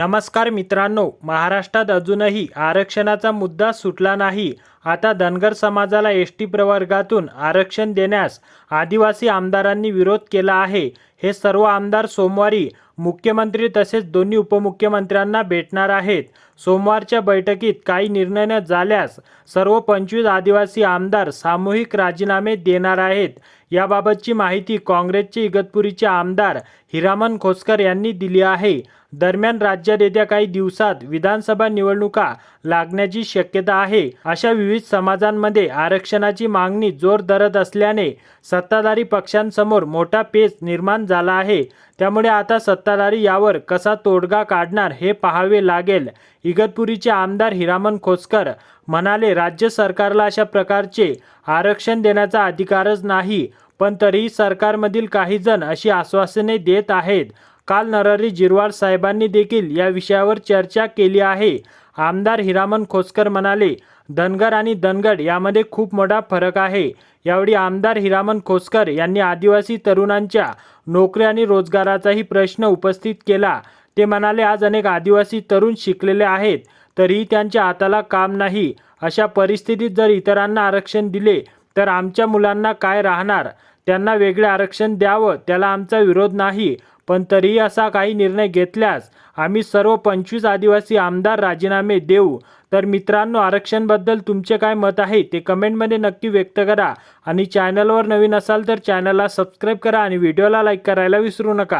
नमस्कार मित्रांनो महाराष्ट्रात अजूनही आरक्षणाचा मुद्दा सुटला नाही. आता धनगर समाजाला एस टी प्रवर्गातून आरक्षण देण्यास आदिवासी आमदारांनी विरोध केला आहे. हे सर्व आमदार सोमवारी मुख्यमंत्री तसेच दोन्ही उपमुख्यमंत्र्यांना भेटणार आहेत. सोमवारच्या बैठकीत काही निर्णय न झाल्यास सर्व पंचवीस आदिवासी आमदार सामूहिक राजीनामे देणार आहेत. याबाबतची माहिती काँग्रेसचे इगतपुरीचे आमदार हिरामन खोसकर यांनी दिली आहे. दरम्यान राज्यात येत्या काही दिवसात विधानसभा निवडणुका लागण्याची शक्यता आहे. अशा विविध समाजांमध्ये आरक्षणाची मागणी जोर धरत असल्याने सत्ताधारी पक्षांसमोर मोठा पेच निर्माण झाला आहे. त्यामुळे आता सत्ताधारी यावर कसा तोडगा काढणार हे पाहावे लागेल. इगतपुरीचे आमदार हिरामन खोसकर म्हणाले राज्य सरकारला अशा प्रकारचे आरक्षण देण्याचा अधिकारच नाही पण तरीही सरकारमधील काही जण अशी आश्वासने देत आहेत. काल नरहरी जिरवाळ साहेबांनी देखील या विषयावर चर्चा केली आहे. आमदार हिरामन खोसकर म्हणाले धनगर आणि धनगड यामध्ये खूप मोठा फरक आहे. यावेळी आमदार हिरामन खोसकर यांनी आदिवासी तरुणांच्या नोकरी आणि रोजगाराचाही प्रश्न उपस्थित केला. ते म्हणाले आज अनेक आदिवासी तरुण शिकलेले आहेत तरीही त्यांच्या हाताला काम नाही. अशा परिस्थितीत जर इतरांना आरक्षण दिले तर आमच्या मुलांना काय राहणार? त्यांना वेगळे आरक्षण द्यावं त्याला आमचा विरोध नाही. पण तरीही असा काही निर्णय घेतल्यास आम्ही सर्व पंचवीस आदिवासी आमदार राजीनामे देऊ. तर मित्रांनो आरक्षणबद्दल तुमचे काय मत आहे ते कमेंटमध्ये नक्की व्यक्त करा. आणि चॅनलवर नवीन असाल तर चॅनलला सबस्क्राईब करा आणि व्हिडिओला लाईक करायला विसरू नका.